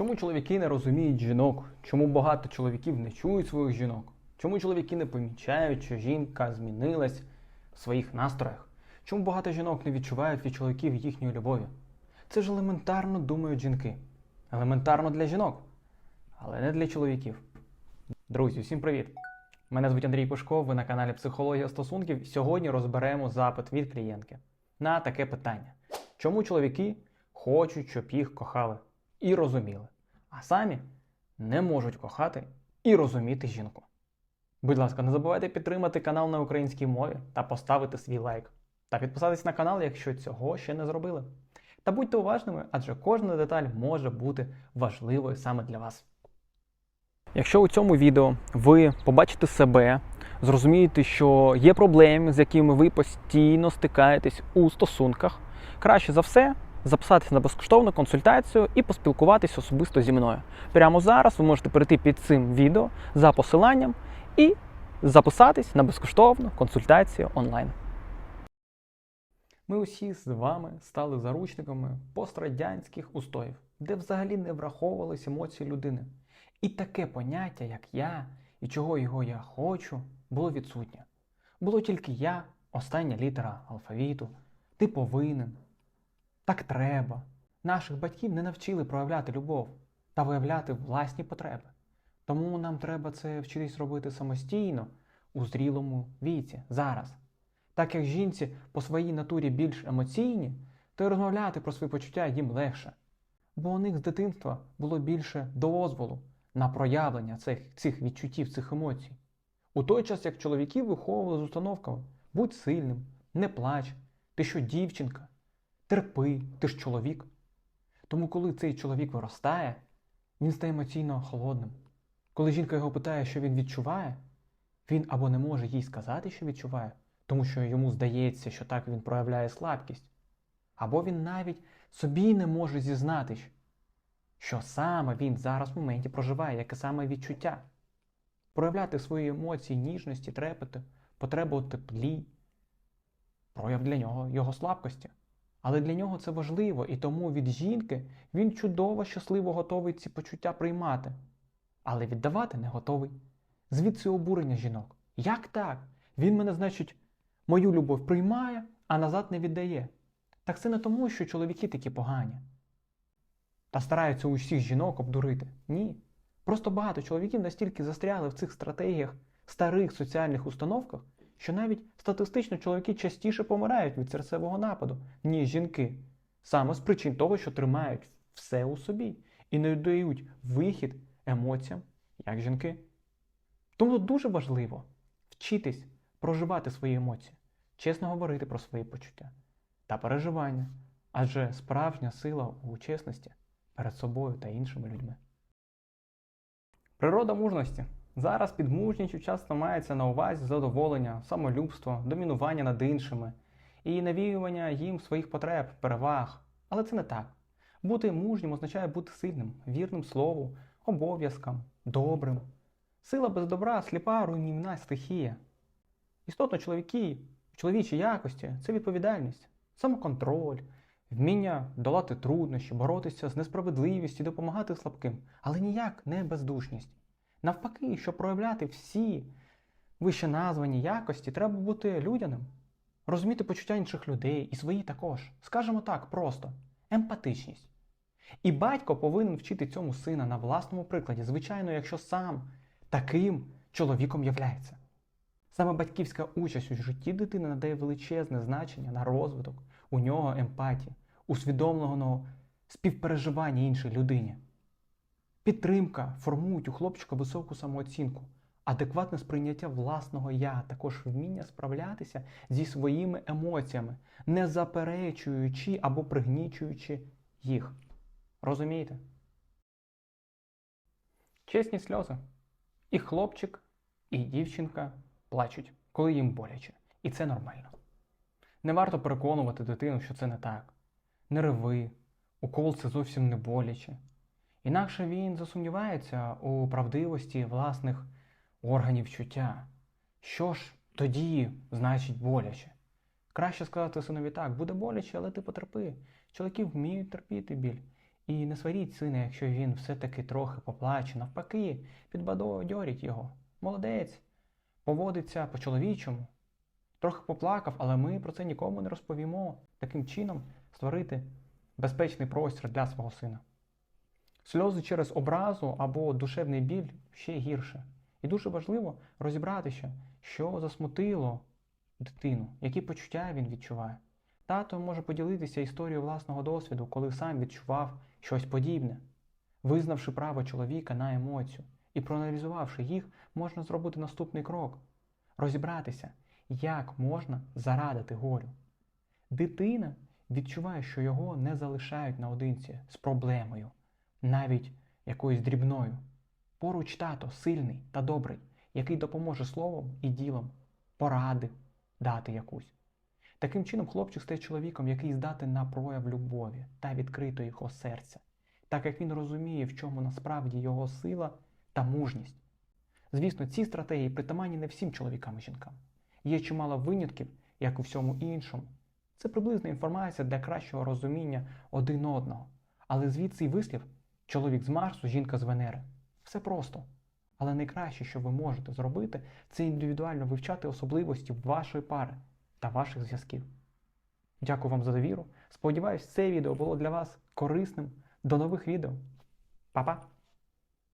Чому чоловіки не розуміють жінок? Чому багато чоловіків не чують своїх жінок? Чому чоловіки не помічають, що жінка змінилась в своїх настроях? Чому багато жінок не відчувають від чоловіків їхньої любові? Це ж елементарно думають жінки. Елементарно для жінок, але не для чоловіків. Друзі, всім привіт! Мене звуть Андрій Пушков, ви на каналі Психологія стосунків. Сьогодні розберемо запит від клієнтки на таке питання: чому чоловіки хочуть, щоб їх кохали і розуміли, а самі не можуть кохати і розуміти жінку? Будь ласка, не забувайте підтримати канал на українській мові та поставити свій лайк. Та підписатись на канал, якщо цього ще не зробили. Та будьте уважними, адже кожна деталь може бути важливою саме для вас. Якщо у цьому відео ви побачите себе, зрозумієте, що є проблеми, з якими ви постійно стикаєтесь у стосунках, краще за все записатися на безкоштовну консультацію і поспілкуватись особисто зі мною. Прямо зараз ви можете перейти під цим відео за посиланням і записатись на безкоштовну консультацію онлайн. Ми усі з вами стали заручниками пострадянських устоїв, де взагалі не враховувались емоції людини. І таке поняття, як я і чого його я хочу, було відсутнє. Було тільки я, остання літера алфавіту, ти повинен, так треба. Наших батьків не навчили проявляти любов та виявляти власні потреби. Тому нам треба це вчитись робити самостійно у зрілому віці, зараз. Так як жінці по своїй натурі більш емоційні, то й розмовляти про свої почуття їм легше. Бо у них з дитинства було більше дозволу на проявлення цих, цих відчуттів, цих емоцій. У той час, як чоловіків виховували з установками будь сильним, не плач, ти що дівчинка, терпи, ти ж чоловік. Тому, коли цей чоловік виростає, він стає емоційно холодним. Коли жінка його питає, що він відчуває, він або не може їй сказати, що відчуває, тому що йому здається, що так він проявляє слабкість, або він навіть собі не може зізнатись, що саме він зараз в моменті проживає, яке саме відчуття. Проявляти свої емоції, ніжності, трепети, потребу теплі, прояв для нього його слабкості. Але для нього це важливо, і тому від жінки він чудово, щасливо готовий ці почуття приймати, але віддавати не готовий. Звідси обурення жінок. Як так? Він мене, значить, мою любов приймає, а назад не віддає. Так це не тому, що чоловіки такі погані. Та стараються усіх жінок обдурити. Ні. Просто багато чоловіків настільки застрягли в цих стратегіях старих соціальних установках, що навіть статистично чоловіки частіше помирають від серцевого нападу, ніж жінки, саме з причин того, що тримають все у собі і не дають вихід емоціям, як жінки. Тому дуже важливо вчитись проживати свої емоції, чесно говорити про свої почуття та переживання, адже справжня сила у чесності перед собою та іншими людьми. Природа мужності. Зараз під мужністю часто мається на увазі задоволення, самолюбство, домінування над іншими і навіювання їм своїх потреб, переваг. Але це не так. Бути мужнім означає бути сильним, вірним слову, обов'язкам, добрим. Сила без добра сліпа руйнівна стихія. Істотно чоловіки, чоловічі якості це відповідальність, самоконтроль, вміння долати труднощі, боротися з несправедливістю, допомагати слабким, але ніяк не бездушність. Навпаки, щоб проявляти всі вище названі якості, треба бути людяним, розуміти почуття інших людей і свої також. Скажемо так, просто емпатичність. І батько повинен вчити цьому сина на власному прикладі, звичайно, якщо сам таким чоловіком являється. Саме батьківська участь у житті дитини надає величезне значення на розвиток, у нього емпатії, усвідомленого співпереживання іншій людині. Підтримка формують у хлопчика високу самооцінку, адекватне сприйняття власного я, також вміння справлятися зі своїми емоціями, не заперечуючи або пригнічуючи їх. Розумієте? Чесні сльози. І хлопчик, і дівчинка плачуть, коли їм боляче. І це нормально. Не варто переконувати дитину, що це не так. Не реви, укол це зовсім не боляче. Інакше він засумнівається у правдивості власних органів чуття. Що ж тоді значить боляче? Краще сказати синові так, буде боляче, але ти потерпи. Чоловіки вміють терпіти біль. І не сваріть сина, якщо він все-таки трохи поплаче, навпаки, підбадьоріть його. Молодець, поводиться по-чоловічому. Трохи поплакав, але ми про це нікому не розповімо. Таким чином створити безпечний простір для свого сина. Сльози через образу або душевний біль ще гірше. І дуже важливо розібратися, що засмутило дитину, які почуття він відчуває. Тато може поділитися історією власного досвіду, коли сам відчував щось подібне. Визнавши право чоловіка на емоцію і проаналізувавши їх, можна зробити наступний крок розібратися, як можна зарадити горю. Дитина відчуває, що його не залишають наодинці з проблемою, навіть якоюсь дрібною. Поруч тато сильний та добрий, який допоможе словом і ділом, поради дати якусь. Таким чином, хлопчик стає чоловіком, який здатен на прояв любові та відкрито його серця, так як він розуміє, в чому насправді його сила та мужність. Звісно, ці стратегії притаманні не всім чоловікам і жінкам. Є чимало винятків, як у всьому іншому. Це приблизна інформація для кращого розуміння один одного. Але звідси й вислів чоловік з Марсу, жінка з Венери. Все просто. Але найкраще, що ви можете зробити, це індивідуально вивчати особливості вашої пари та ваших зв'язків. Дякую вам за довіру. Сподіваюсь, це відео було для вас корисним. До нових відео. Па-па!